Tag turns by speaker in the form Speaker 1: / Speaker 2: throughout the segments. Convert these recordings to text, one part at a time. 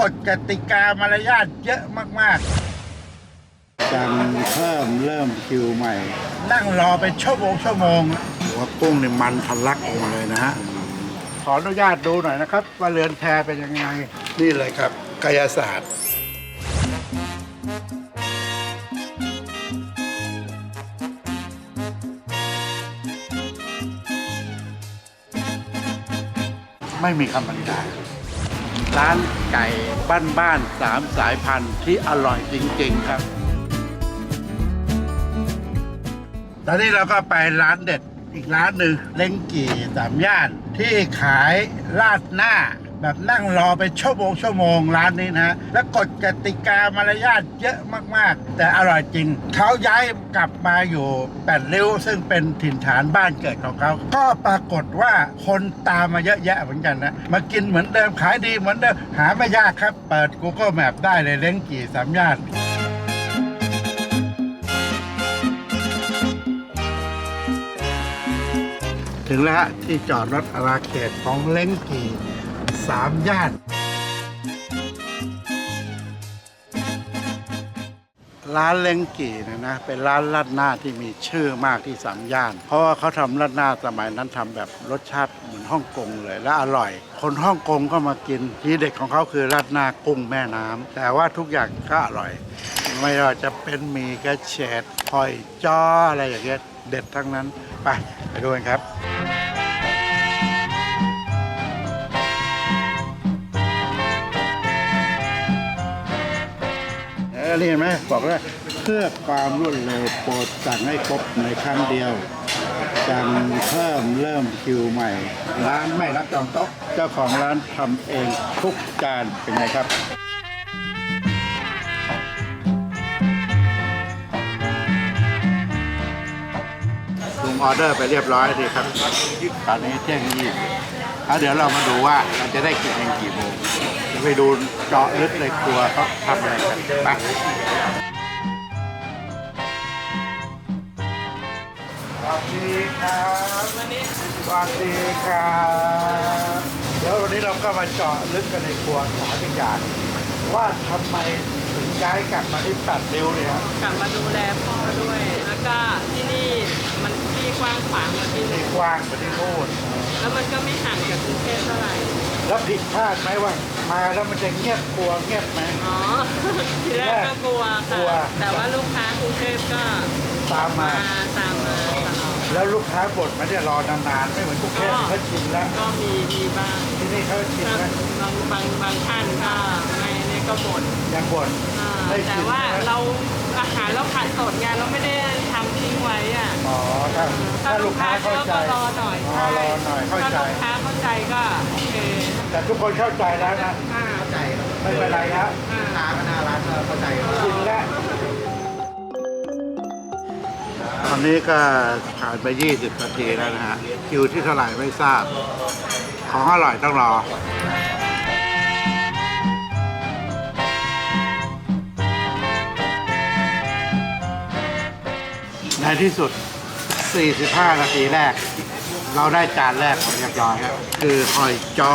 Speaker 1: กฎกติกามารยาทเยอะมากๆสั่งเพิ่มเริ่มคิวใหม่ นั่งรอเป็นชั่วโมงชั่วโมงหัวกุ้งนี่มันทะลักออกมาเลยนะฮะ ขออนุญาตดูหน่อยนะครับ ว่าเรือนแพเป็นยังไง นี่เลยครับกายศาสตร์ไม่มีคำบรรยาย ร้านไก่บ้านๆสามสายพันธุ์ที่อร่อยจริง ๆ ครับ ตอนนี้เราก็ไปร้านเด็ดอีกร้านหนึ่งเล้งกี่สามย่านที่ขายราดหน้า แบบนั่งรอเป็นชั่วโมงชั่วโมงร้านนี้นะฮะและกฎกติกามารยาทเยอะมากๆ แต่อร่อยจริง เขาย้ายกลับมาอยู่แปดริ้ว ซึ่งเป็นถิ่นฐานบ้านเกิดของเขา ก็ปรากฏว่าคนตามมาเยอะแยะเหมือนกันนะ มากินเหมือนเดิมขายดีเหมือนเดิมหาไม่ยากครับ เปิด Google Map ได้เลยเล้งกี่สามย่านถึงแล้วฮะที่จอดรถอาราเขตของเล้งกี่ สามย่าน ร้านเล้งกี่เนะนะ เป็นร้านราดหน้าที่มีชื่อมากที่สามย่าน เพราะว่าเขาทำราดหน้าสมัยนั้นทำแบบรสชาติเหมือนฮ่องกงเลยและอร่อย คนฮ่องกงก็มากิน ที่เด็กของเขาคือราดหน้ากุ้งแม่น้ำแต่ว่าทุกอย่างก็อร่อย ไม่ว่าจะเป็นหมี่กระเฉดหอยจ้ออะไรอย่างเงี้ยเด็ดทั้งนั้น ไปไปดูกันครับ ออนี่เห็นไหมบอกว่าเพื่อความรวดเร็วโปรดสั่งให้ครบในครั้งเดียวสั่งเพิ่มเริ่มคิวใหม่ ร้านไม่รับจองโต๊ะเจ้าของร้านทำเองทุกจานเป็นไงครับลงออเดอร์ไปเรียบร้อยดีครับตอนนี้เที่ยงยี่แล้วเดี๋ยวเรามาดูว่าเราจะได้กินกันกี่โมง ไปดูเจาะลึกในครัวเขาทำอะไรกันไปสวัสดีครับสวัสดีครับเดี๋ยววันนี้เราก็มาเจาะลึกกันในครัวหาทุกอย่างว่าทำไมถึงย้ายกลับมาที่ตัดริ้วเนี่ยครับ
Speaker 2: กลับมาดูแลพ่อด้วย แล้วก็ที่นี่มันที่กว้างขวางกว่าที่
Speaker 1: ที่
Speaker 2: นู่น
Speaker 1: กว้างไปที่นู่น
Speaker 2: แล้วมันก็ไม่ห่างจากกรุงเทพเท่าไหร่
Speaker 1: แล้วผิดพลาดไหมว่า มาแล้วมันจะเงียบกลัวเงียบไหม
Speaker 2: อ๋อ ทีแรกก็กลัว
Speaker 1: กลัว
Speaker 2: ค่ะ แต่ว่าลูกค้ากรุงเทพก็
Speaker 1: ตามมา
Speaker 2: มาตามมาตลอด
Speaker 1: แล้วลูกค้าบ่นไหมาเนี่ยรอนานๆไม่เหมือนกรุงเทพเขาชินแล้ว
Speaker 2: ก็มีมีบ้าง
Speaker 1: ที่นี่เขาชิน
Speaker 2: บาง
Speaker 1: แล้ว
Speaker 2: บางบางบางท่านก็ไม่เนี่ยก็บ่น
Speaker 1: ยังบ่น
Speaker 2: อ่า
Speaker 1: ได้
Speaker 2: แต่
Speaker 1: ชิน
Speaker 2: ว่า
Speaker 1: แล้ว
Speaker 2: เราอาหารเราขายสดไงเราไม่ได้ทำทิ้ง ไว้อะ
Speaker 1: อ๋อถ้าถ้าลูกค้าเข้าใจ
Speaker 2: ก็รอหน่อย
Speaker 1: อ๋อ
Speaker 2: ใช่
Speaker 1: รอหน่อยเข้าใจ
Speaker 2: ถ้าลูกค้าเข้าใจก็โอเค
Speaker 1: แต่ทุกคนเข้าใจแล้วนะ
Speaker 2: อ่า
Speaker 1: ไม่เป็นไรครับ
Speaker 2: อ่า
Speaker 1: ชินแล้วตอนนี้ก็ผ่านไป 20 นาทีแล้วนะฮะคิวที่เท่าไหร่ไม่ทราบ ของอร่อยต้องรอ ในที่สุด 45 นาทีแรก เราได้จานแรกของเรียบร้อยครับ คือหอยจ้อ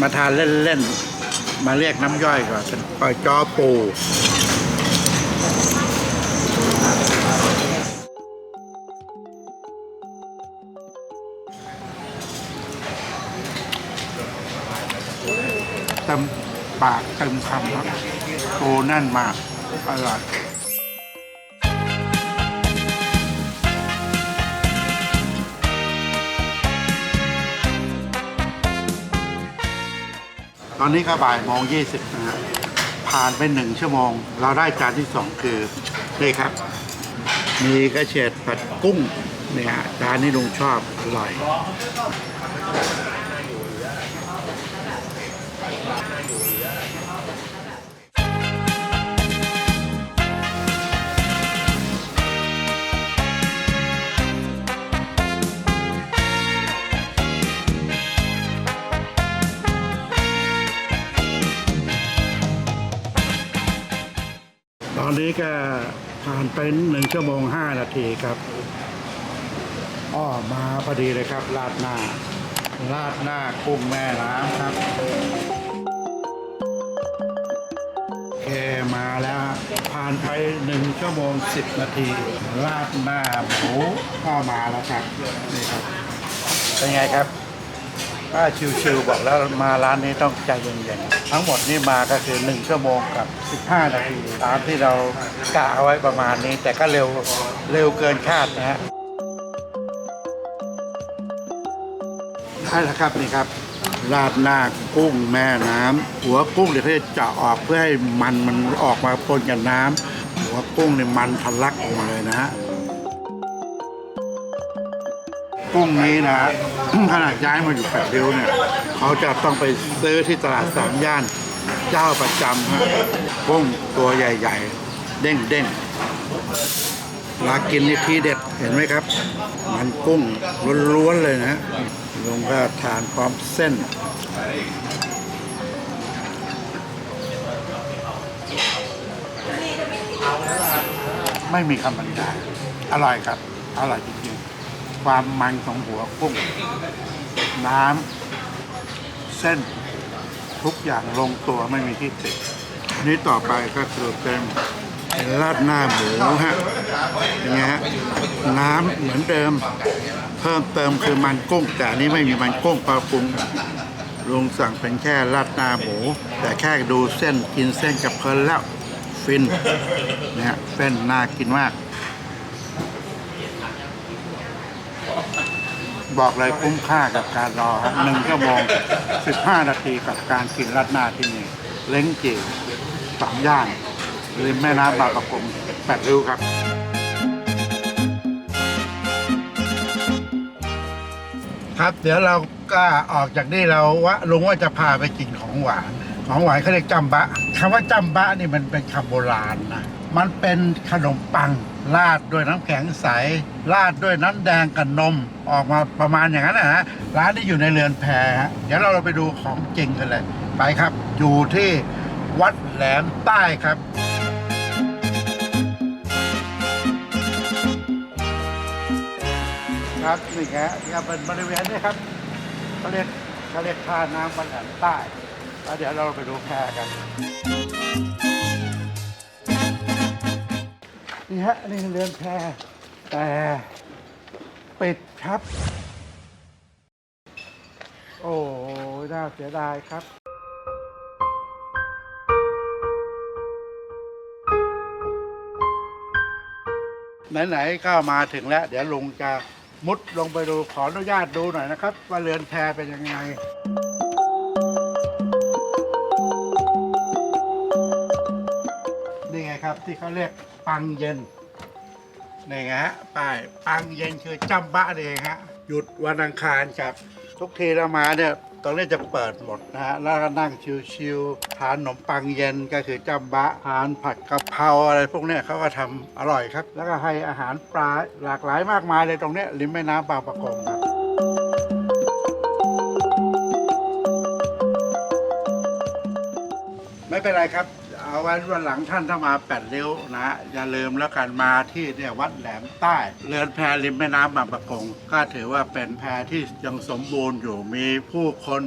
Speaker 1: มาทานเล่น ๆ มาเรียกน้ำย่อยก่อนเป็นหอยจ้อปูเต็มปากเต็มคำครับโตแน่นมากอร่อย อนนี้ก็บ่ายโมงยี่สิบนะฮะผ่านไปหนึ่งชั่วโมง เราได้จานที่สองคือนี่ครับ มีกระเฉดผัดกุ้งเนี่ยจานนี้ลุงชอบอร่อย อนนี้ก็ผ่านไปหนึ่งชั่วโมงห้านาทีครับอ้อมาพอดีเลยครับราดหน้าราดหน้ากุ้งแม่น้ำครับมาแล้วผ่านไปหนึ่งชั่วโมงสิบนาทีราดหน้าหมูก็มาแล้วครับนี่ครับเป็นไงครับ ป้าชิวๆบอกแล้วมาร้านนี้ต้องใจเย็นๆ ทั้งหมดนี่มาก็คือ 1 ชั่วโมงกับ 15 นาทีตามที่เรากะเอาไว้ประมาณนี้ แต่ก็เร็วเร็วเกินคาดนะฮะได้แล้วครับนี่ครับราดหน้ากุ้งแม่น้ำหัวกุ้งเดี๋ยวเขาจะเจาะออกเพื่อให้มันมันออกมาปนกับน้ำหัวกุ้งเนี่ยมันทะลักออกมาเลยนะฮะ กุ้งนี้นะ ขนาดย้ายมาอยู่แปดริ้วเนี่ยเขาจะต้องไปซื้อที่ตลาดสามย่านเจ้าประจำฮะกุ้งตัวใหญ่ ๆ เด้งเด้งๆลากินนี่ทีเด็ดเห็นไหมครับ มันกุ้งล้วนๆเลยนะฮะลุงก็ทานพร้อมเส้นไม่มีคำบรรยายอร่อยครับ อร่อยจริงๆ ความมันของหัวกุ้ง น้ำ เส้น ทุกอย่างลงตัวไม่มีที่ติดอันนี้ต่อไปก็คือเป็นราดหน้าหมูฮะอย่างเงี้ยฮะน้ำเหมือนเดิม เพิ่มเติมคือมันกุ้ง แต่อันนี้ไม่มีมันกุ้งปลาปรุงลุงสั่งเป็นแค่ราดหน้าหมู แต่แค่ดูเส้นกินเส้นกับเพลินแล้ว ฟินเนี่ยเส้นน่ากินมาก บอกเลยคุ้มค่ากับการรอครับหนึ่งชั่วโมงสิบห้านาทีกับการกินรัดหน้าที่นี่ เล้งจีสามย่านริมแม่น้ำบางประกงแปดริ้วครับครับเดี๋ยวเราก็ออกจากนี่เราว่าลุงว่าจะพาไปกินของหวาน ของหวานเขาเรียกจำบะคำว่าจำบะนี่มันเป็นคำโบราณนะมันเป็นขนมปัง ราดด้วยน้ำแข็งใส ราดด้วยน้ำแดงกับนม ออกมาประมาณอย่างนั้นนะฮะ ร้านนี้อยู่ในเรือนแพฮะ เดี๋ยวเราไปดูของจริงกันเลย ไปครับ อยู่ที่วัดแหลมใต้ครับครับนี่ฮะนี่เป็นบริเวณนี้ครับเขาเรียกเขาเรียกท่าน้ำวัดแหลมใต้แล้วเดี๋ยวเราไปดูแพกัน นี่ฮะนี่เรือนแพแต่ปิดครับ โอ้น่าเสียดายครับไหนๆก็มาถึงแล้ว เดี๋ยวลุงจะมุดลงไปดูขออนุญาตดูหน่อยนะครับ ว่าเรือนแพเป็นยังไง นี่ไงครับที่เขาเรียก ปังเย็นนี่ไงฮะป้ายปังเย็นคือจำบะเองฮะหยุดวันอังคารครับ ทุกทีเรามาเนี่ยตอนนี้จะเปิดหมดนะฮะแล้วก็นั่งชิวๆทานขนมปังเย็นก็คือจำบะทานผัดกะเพราอะไรพวกเนี้ยเขาก็ทำอร่อยครับ แล้วก็ให้อาหารปลาหลากหลายมากมายเลยตรงเนี้ยริมแม่น้ำบางประกงครับไม่เป็นไรครับ เอาไว้วันหลังท่านถ้ามาแปดเริ้วนะ อย่าลืมแล้วกันมาที่เนี่ยวัดแหลมใต้ เรือนแพริมแม่น้ำบางประกง ก็ถือว่าเป็นแพที่ยังสมบูรณ์อยู่ มีผู้คน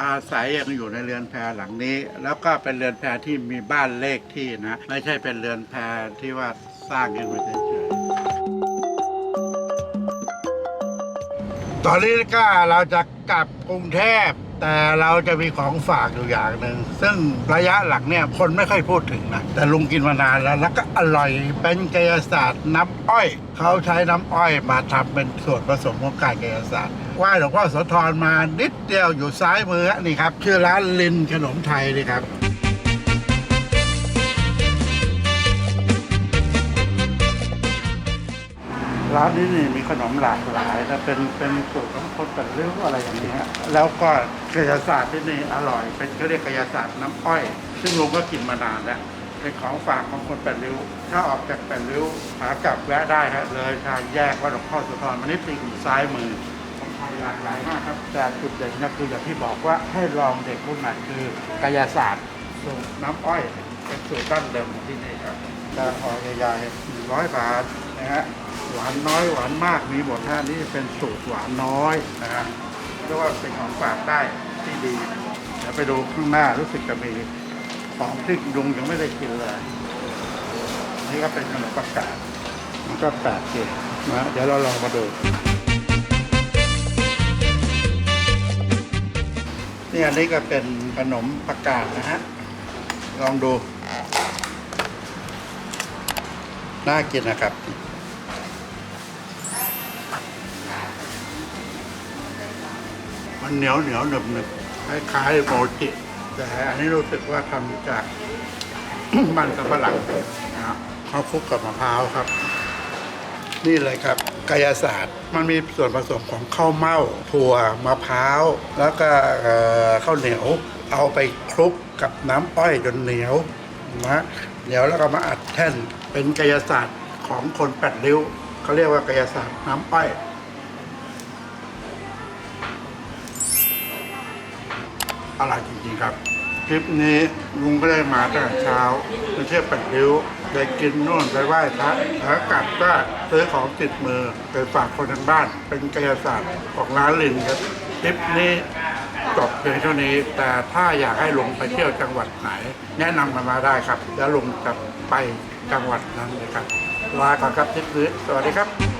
Speaker 1: อาศัยยังอยู่ในเรือนแพหลังนี้ แล้วก็เป็นเรือนแพที่มีบ้านเลขที่นะ ไม่ใช่เป็นเรือนแพที่ว่าสร้างขึ้นมาเฉยๆตอนนี้ก็เราจะกลับกรุงเทพ แต่เราจะมีของฝากอยู่อย่างหนึ่ง ซึ่งระยะหลังเนี่ยคนไม่ค่อยพูดถึงนะ แต่ลุงกินมานานแล้ว แล้วก็อร่อย เป็นกายศาสตร์น้ำอ้อย เขาใช้น้ำอ้อยมาทำเป็นส่วนผสมของการกายศาสตร์ไหว้หลวงพ่อโสธรมานิดเดียวอยู่ซ้ายมือนี่ครับ ชื่อร้านลินขนมไทยนี่ครับ ร้านนี้นี่มีขนมหลากหลายนะเป็นเป็นสูตรของคนแต่เรื่องอะไรอย่างนี้ฮะแล้วก็กายศาสตร์ที่นี่อร่อย เป็นเขาเรียกกายศาสตร์น้ำอ้อย ซึ่งลุงก็กินมานานแล้วเป็นของฝากของคนแปดริ้ว ถ้าออกจากแปดริ้วหากลับแวะได้ฮะเลยทางแยกวัดหลวงพ่อสุธรมานิดนึงอยู่ซ้ายมือของไทยหลากหลายมากครับแต่จุดเด่นก็คืออย่างที่บอกว่าให้ลองเด็กรุ่นใหม่คือกายศาสตร์สูตรน้ำอ้อยเป็นสูตรดั้งเดิมของที่นี่ครับแต่ออกใหญ่ๆหนึ่งร้อยบาท นะฮะหวานน้อยหวานมากมีหมดท่านี้เป็นสูตรหวานน้อยนะฮะเรียกว่าเป็นของฝากได้ที่ดีเดี๋ยวไปดูข้างหน้ารู้สึกจะมีของที่ลุงยังไม่ได้กินเลย นี่ก็เป็นขนมปักกาดมันก็แปลกดีนะเดี๋ยวเราลองมาดูนี่อันนี้ก็เป็นขนมปักกาดนะฮะลองดูน่ากินนะครับ มันเหนียวเหนียวหนึบหนึบคล้ายๆโมจิแต่อันนี้รู้สึกว่าทำจาก มันสำปะหลังนะครับเขาคลุกกับมะพร้าวครับ นี่เลยครับกายศาสตร์ มันมีส่วนผสมของข้าวเม่าถั่วมะพร้าว แล้วก็ข้าวเหนียวเอาไปคลุกกับน้ำอ้อยจนเหนียวนะเหนียวแล้วก็มาอัดแท่นเป็นกายศาสตร์ของคนแปดริ้วเขาเรียกว่ากายศาสตร์น้ำอ้อย อร่อยจริงๆครับ คลิปนี้ลุงก็ได้มาตั้งแต่เช้าไปเที่ยวปัดริ้วไปกินนู่นไปไหว้พระแล้วกลับก็ซื้อของติดมือไปฝากคนทางบ้าน เป็นกายศาสตร์ของร้านลินครับคลิปนี้จบเพียงเท่านี้ แต่ถ้าอยากให้ลุงไปเที่ยวจังหวัดไหน แนะนำกันมาได้ครับ แล้วลุงจะไปจังหวัดนั้นเลยครับลาก่อนครับคลิปนี้สวัสดีครับ